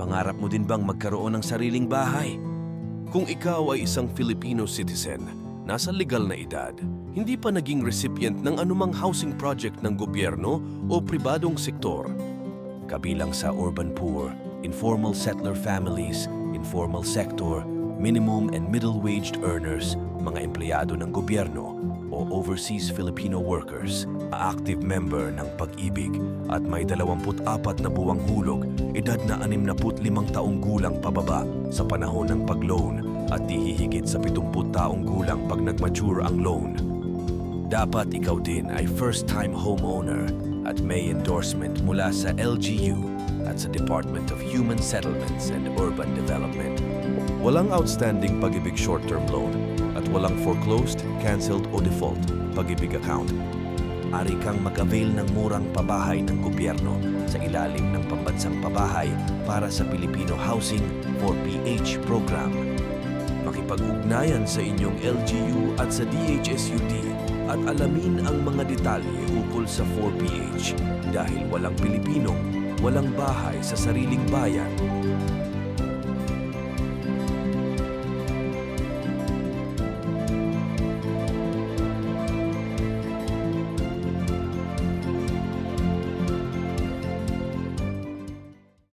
Pangarap mo din bang magkaroon ng sariling bahay? Kung ikaw ay isang Filipino citizen, nasa legal na edad, hindi pa naging recipient ng anumang housing project ng gobyerno o pribadong sektor, kabilang sa urban poor, informal settler families, informal sector, minimum and middle-waged earners, mga empleyado ng gobyerno o overseas Filipino workers, active member ng pag-ibig at may 24 na buwang hulog, edad na 65 taong gulang pababa sa panahon ng pag-loan at di hihigit sa 70 taong gulang pag nag-mature ang loan. Dapat ikaw din ay first-time homeowner at may endorsement mula sa LGU at sa Department of Human Settlements and Urban Development. Walang outstanding pag-ibig short-term loan at walang foreclosed, cancelled o default pag-ibig account. Ari kang mag-avail ng murang pabahay ng gobyerno sa ilalim ng pambansang pabahay para sa Filipino Housing for PH program makipag-ugnayan sa inyong LGU at sa DHSUD at alamin ang mga detalye ukol sa 4PH dahil walang Pilipinong walang bahay sa sariling bayan.